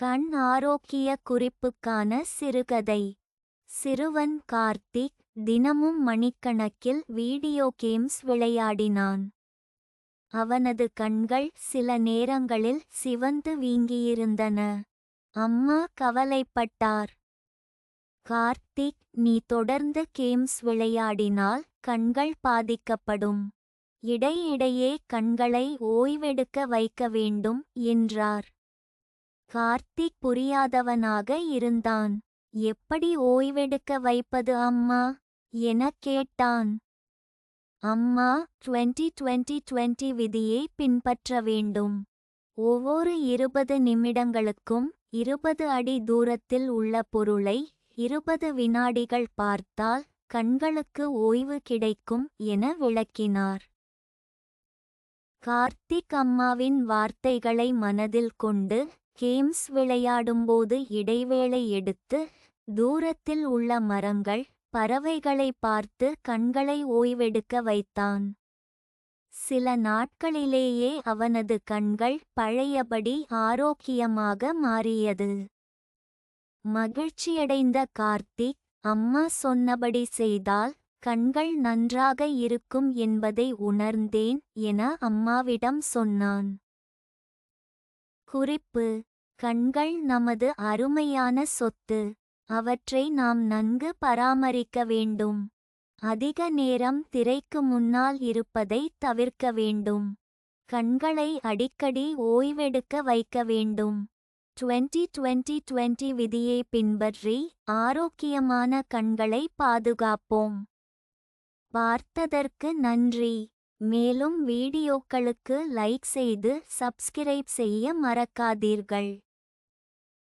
கண் ஆரோக்கிய குறிப்புக்கான சிறுகதை. சிறுவன் கார்த்திக் தினமும் மணிக்கணக்கில் வீடியோ கேம்ஸ் விளையாடினான். அவனது கண்கள் சில நேரங்களில் சிவந்து வீங்கியிருந்தன. அம்மா கவலைப்பட்டார். கார்த்திக் நீ தொடர்ந்து கேம்ஸ் விளையாடினால் கண்கள் பாதிக்கப்படும். இடையிடையே கண்களை ஓய்வெடுக்க வைக்க வேண்டும் என்றார். கார்த்திக் புரியாதவனாக இருந்தான். எப்படி ஓய்வெடுக்க வைப்பது அம்மா எனக் கேட்டான். அம்மா டுவெண்டி டுவெண்டி டுவெண்டி விதியை பின்பற்ற வேண்டும். ஒவ்வொரு இருபது நிமிடங்களுக்கும் இருபது அடி தூரத்தில் உள்ள பொருளை இருபது வினாடிகள் பார்த்தால் கண்களுக்கு ஓய்வு கிடைக்கும் என விளக்கினார். கார்த்திக் அம்மாவின் வார்த்தைகளை மனதில் கொண்டு கேம்ஸ் விளையாடும்போது இடைவேளை எடுத்து தூரத்தில் உள்ள மரங்கள் பறவைகளை பார்த்து கண்களை ஓய்வெடுக்க வைத்தான். சில நாட்களிலேயே அவனது கண்கள் பழையபடி ஆரோக்கியமாக மாறியது. மகிழ்ச்சியடைந்த கார்த்திக் அம்மா சொன்னபடி செய்தால் கண்கள் நன்றாக இருக்கும் என்பதை உணர்ந்தேன் என அம்மாவிடம் சொன்னான். குறிப்பு கண்கள் நமது அருமையான சொத்து. அவற்றை நாம் நன்கு பராமரிக்க வேண்டும். அதிக நேரம் திரைக்கு முன்னால் இருப்பதை தவிர்க்க வேண்டும். கண்களை அடிக்கடி ஓய்வெடுக்க வைக்க வேண்டும். டுவெண்டி டுவெண்டி டுவெண்டி விதியை பின்பற்றி ஆரோக்கியமான கண்களை பாதுகாப்போம். பார்த்ததற்கு நன்றி. மேலும் வீடியோக்களுக்கு லைக் செய்து சப்ஸ்கிரைப் செய்ய மறக்காதீர்கள்.